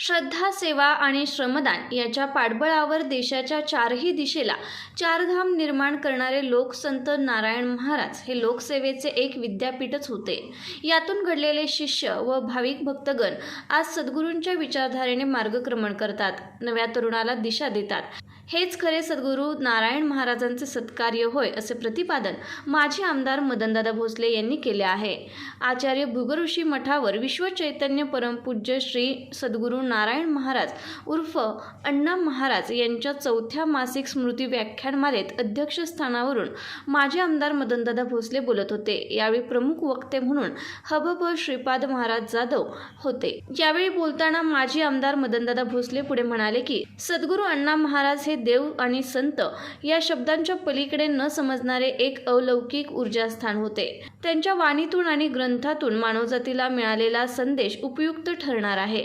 श्रद्धा सेवा आणि श्रमदान याच्या पाठबळावर देशाच्या चारही दिशेला चारधाम निर्माण करणारे लोकसंत नारायण महाराज हे लोकसेवेचे एक विद्यापीठच होते. यातून घडलेले शिष्य व भाविक भक्तगण आज सद्गुरूंच्या विचारधारेने मार्गक्रमण करतात नव्या तरुणाला दिशा देतात. हेच खरे सद्गुरू नारायण महाराजांचे सत्कार्य होय असे प्रतिपादन माजी आमदार मदनदादा भोसले यांनी केले आहे. आचार्य भुगऋषी मठावर विश्व चैतन्य परमपूज्य श्री सद्गुरू नारायण महाराज उर्फ अण्णा महाराज यांच्या चौथ्या मासिक स्मृती व्याख्यानमालेत अध्यक्षस्थानावरून माजी आमदार मदनदादा भोसले बोलत होते. यावेळी प्रमुख वक्ते म्हणून हबप श्रीपाद महाराज जाधव होते. यावेळी बोलताना माजी आमदार मदनदादा भोसले पुढे म्हणाले की सद्गुरू अण्णा महाराज हे देव आणि संत या शब्दांच्या पलीकडे न समजणारे एक अलौकिक ऊर्जास्थान होते. त्यांच्या वाणीतून आणि ग्रंथातून मानवजातीला मिळालेला संदेश उपयुक्त ठरणार आहे.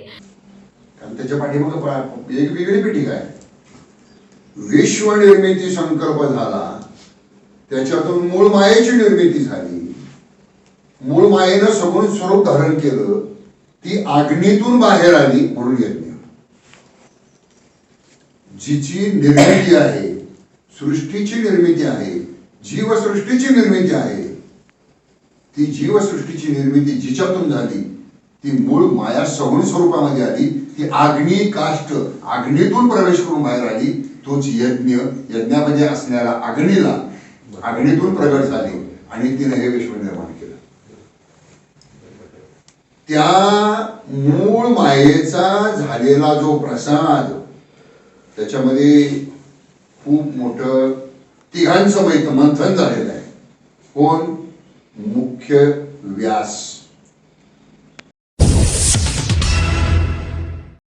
कारण त्याच्या पाठीमागं एक वेगळी पेटी काय? विश्व निर्मिती संकल्प झाला. त्याच्यातून मूळ मायेची निर्मिती झाली. मूळ मायेनं सगुण स्वरूप धारण केलं. ती अग्नीतून बाहेर आली म्हणून यज्ञ. जिची निर्मिती आहे सृष्टीची निर्मिती आहे जीवसृष्टीची निर्मिती आहे. ती जीवसृष्टीची निर्मिती जिच्यातून झाली? ती मूळ माया सगुण स्वरूपामध्ये आली ती आग्नी काष्ट आग्नीतून प्रवेश करून बाहेर आली तोच यज्ञ यज्ञामध्ये असणाऱ्या अग्नीला अग्नीतून प्रगट झाली आणि तिने हे विश्व निर्माण केलं. त्या मूळ मायेचा झालेला जो प्रसाद त्याच्यामध्ये खूप मोठं तिघांचं मैत मंथन झालेलं आहे. कोण? मुख्य व्यास.